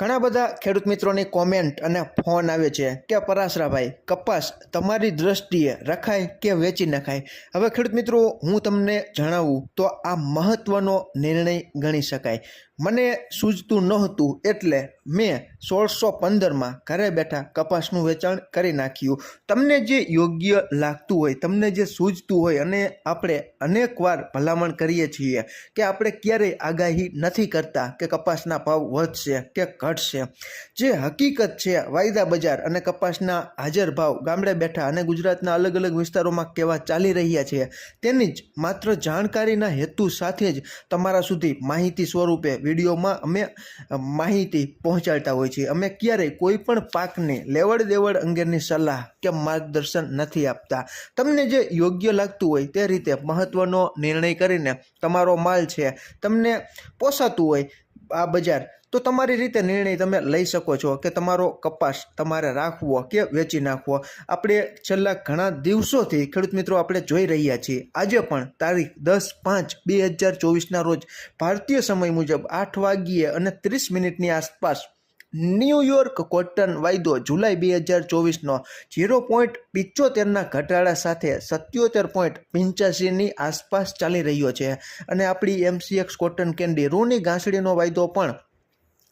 ઘણા બધા ખેડૂત મિત્રોની કોમેન્ટ અને ફોન આવે છે કે, પરાશરાભાઈ, કપાસ તમારી દ્રષ્ટિએ રખાય કે વેચી નખાય હવે ખેડૂત મિત્રો, હું તમને જણાવું તો આ મહત્વનો નિર્ણય ગણી શકાય. મને સૂઝતું નહોતું એટલે મેં સોળસો પંદરમાં ઘરે બેઠા કપાસનું વેચાણ કરી નાખ્યું. તમને જે યોગ્ય લાગતું હોય, તમને જે સૂઝતું હોય અને આપણે અનેકવાર ભલામણ કરીએ છીએ કે આપણે ક્યારેય આગાહી નથી કરતા કે કપાસના ભાવ વધશે કે ઘટશે. જે હકીકત છે, વાયદા બજાર અને કપાસના હાજર ભાવ ગામડે બેઠા અને ગુજરાતના અલગ અલગ વિસ્તારોમાં કેવા ચાલી રહ્યા છે, તેની જ માત્ર જાણકારીના હેતુ સાથે જ તમારા સુધી માહિતી સ્વરૂપે વિડીયોમાં અમે માહિતી પહોંચાડતા હોઈએ છીએ. અમે ક્યારેય કોઈ પણ પાકની લેવડ દેવડ અંગેની સલાહ કે માર્ગદર્શન નથી આપતા. તમને જે યોગ્ય લાગતું હોય તે રીતે મહત્ત્વનો નિર્ણય કરીને તમારો માલ છે, તમને પોસાતું હોય આ બજાર તો તમારી રીતે નિર્ણય તમે લઈ શકો છો કે તમારો કપાસ તમારે રાખવો કે વેચી નાખવો. આપણે છેલ્લા ઘણા દિવસોથી ખેડૂત મિત્રો આપણે જોઈ રહ્યા છીએ. આજે પણ તારીખ દસ પાંચ બે હજાર ચોવીસના રોજ ભારતીય સમય મુજબ આઠ વાગ્યે અને ત્રીસ મિનિટની આસપાસ ન્યૂયોર્ક કોટન વાયદો જુલાઈ બે હજાર ચોવીસનો ઝીરો પોઈન્ટ પિચોતેરના ઘટાડા સાથે સત્યોતેર પોઈન્ટ પંચ્યાસીની આસપાસ ચાલી રહ્યો છે. અને આપણી એમસીએક્સ કોટન કેન્ડી રૂની ઘાસડીનો વાયદો પણ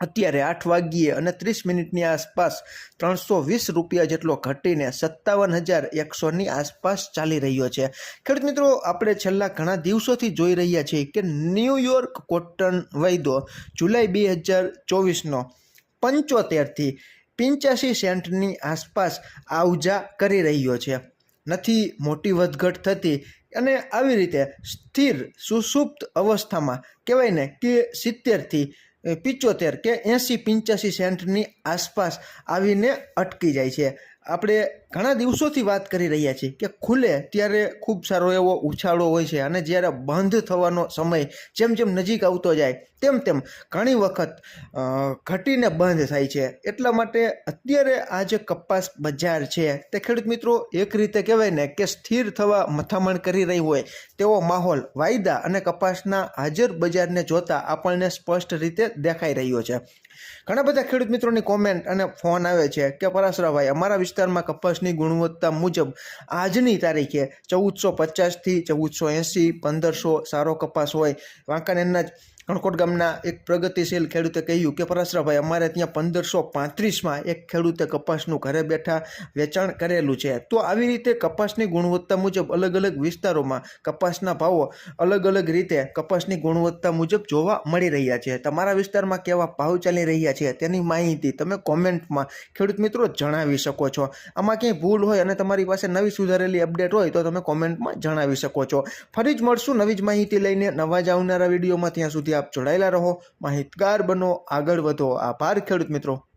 અત્યારે આઠ વાગ્યે અને ત્રીસ મિનિટની આસપાસ ત્રણસો વીસ રૂપિયા જેટલો ઘટીને સત્તાવન હજાર એકસોની આસપાસ ચાલી રહ્યો છે. ખેડૂત મિત્રો, આપણે છેલ્લા ઘણા દિવસોથી જોઈ રહ્યા છીએ કે ન્યૂયોર્ક કોટન વાયદો જુલાઈ બે હજાર ચોવીસનો પંચોતેરથી પંચ્યાસી સેન્ટની આસપાસ આવજા કરી રહ્યો છે. નથી મોટી વધઘટ થતી અને આવી રીતે સ્થિર સુસુપ્ત અવસ્થામાં કહેવાય ને કે સિત્તેરથી પિચોતેર કે એંસી પંચ્યાસી સેન્ટની આસપાસ આવીને અટકી જાય છે. આપણે ઘણા દિવસોથી વાત કરી રહ્યા છીએ કે ખુલે ત્યારે ખૂબ સારો એવો ઉછાળો હોય છે અને જ્યારે બંધ થવાનો સમય જેમ જેમ નજીક આવતો જાય, તેમ તેમ ઘણી વખત ઘટીને બંધ થાય છે. એટલા માટે અત્યારે આ જે કપાસ બજાર છે, તે ખેડૂત મિત્રો એક રીતે કહેવાય ને કે સ્થિર થવા મથામણ કરી રહી હોય તેવો માહોલ વાયદા અને કપાસના હાજર બજારને જોતા આપણને સ્પષ્ટ રીતે દેખાઈ રહ્યો છે. ઘણા બધા ખેડૂત મિત્રોની કોમેન્ટ અને ફોન આવે છે કે પરાશરાભાઈ, અમારા વિસ્તારમાં કપાસની ગુણવત્તા મુજબ આજની તારીખે ચૌદસો પચાસથી ચૌદસો એંસી પંદરસો સારો કપાસ હોય. વાંકાનેરના કણકોટ ગામના એક પ્રગતિશીલ ખેડૂતે કહ્યું કે પરાશરાભાઈ, અમારે ત્યાં પંદરસો પાંત્રીસમાં એક ખેડૂતે કપાસનું ઘરે બેઠા વેચાણ કરેલું છે. તો આવી રીતે કપાસની ગુણવત્તા મુજબ અલગ અલગ વિસ્તારોમાં કપાસના ભાવો અલગ અલગ રીતે કપાસની ગુણવત્તા મુજબ જોવા મળી રહ્યા છે. તમારા વિસ્તારમાં કેવા ભાવ ચાલી રહ્યા છે તેની માહિતી તમે કોમેન્ટમાં ખેડૂત મિત્રો જણાવી શકો છો. આમાં ક્યાંય ભૂલ હોય અને તમારી પાસે નવી સુધારેલી અપડેટ હોય તો તમે કોમેન્ટમાં જણાવી શકો છો. ફરી જ મળશું નવી જ માહિતી લઈને નવા જ આવનારા વિડીયોમાં. ત્યાં સુધી આપ જોડાયેલા રહો. માહિતગાર બનો. આગળ વધો. આભાર ખેડૂત મિત્રો.